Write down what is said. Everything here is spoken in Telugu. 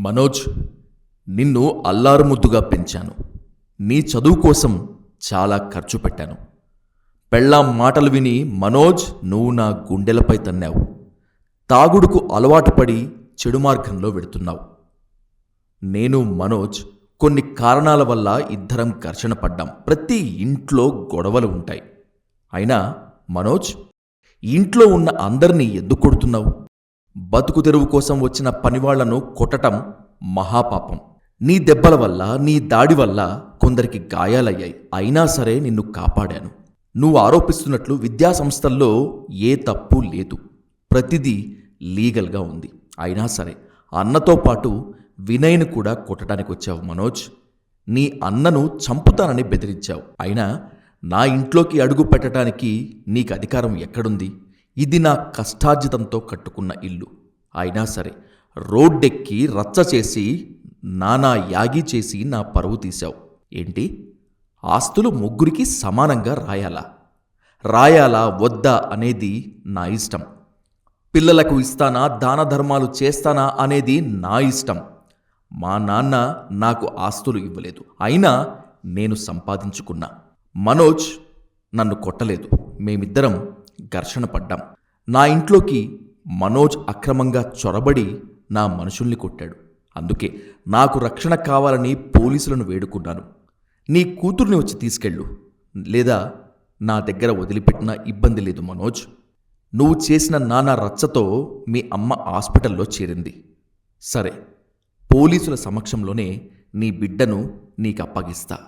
మనోజ్ నిన్ను అల్లారుముద్దుగా పెంచాను. నీ చదువు కోసం చాలా ఖర్చు పెట్టాను. పెళ్ళాం మాటలు విని మనోజ్ నువ్వు నా గుండెలపై తన్నావు. తాగుడుకు అలవాటు పడి చెడు మార్గంలో వెడుతున్నావు. నేను మనోజ్ కొన్ని కారణాల వల్ల ఇద్దరం ఘర్షణ పడ్డాం. ప్రతి ఇంట్లో గొడవలు ఉంటాయి. అయినా మనోజ్ ఇంట్లో ఉన్న అందరినీ ఎందుకు కొడుతున్నావు? బతుకు తెరువు కోసం వచ్చిన పనివాళ్ళను కొట్టటం మహాపాపం. నీ దెబ్బల వల్ల నీ దాడి వల్ల కొందరికి గాయాలయ్యాయి. అయినా సరే నిన్ను కాపాడాను. నువ్వు ఆరోపిస్తున్నట్లు విద్యా సంస్థల్లో ఏ తప్పు లేదు. ప్రతిదీ లీగల్గా ఉంది. అయినా సరే అన్నతో పాటు వినయ్ను కూడా కొట్టడానికి వచ్చావు మనోజ్. నీ అన్నను చంపుతానని బెదిరించావు. అయినా నా ఇంట్లోకి అడుగు పెట్టడానికి నీకు అధికారం ఎక్కడుంది? ఇది నా కష్టార్జితంతో కట్టుకున్న ఇల్లు. అయినా సరే రోడ్డెక్కి రచ్చ చేసి నానా యాగి చేసి నా పరువు తీశావు. ఏంటి? ఆస్తులు ముగ్గురికి సమానంగా రాయాలా? రాయాలా వద్దా అనేది నా ఇష్టం. పిల్లలకు ఇస్తానా దాన ధర్మాలు చేస్తానా అనేది నా ఇష్టం. మా నాన్న నాకు ఆస్తులు ఇవ్వలేదు. అయినా నేను సంపాదించుకున్నా. మనోజ్ నన్ను కొట్టలేదు. మేమిద్దరం ఘర్షణ పడ్డాం. నా ఇంట్లోకి మనోజ్ అక్రమంగా చొరబడి నా మనుషుల్ని కొట్టాడు. అందుకే నాకు రక్షణ కావాలని పోలీసులను వేడుకున్నాను. నీ కూతుర్ని వచ్చి తీసుకెళ్ళు. లేదా నా దగ్గర వదిలిపెట్టిన ఇబ్బంది లేదు మనోజ్. నువ్వు చేసిన నానా రచ్చతో మీ అమ్మ హాస్పిటల్లో చేరింది. సరే పోలీసుల సమక్షంలోనే నీ బిడ్డను నీకు అప్పగిస్తా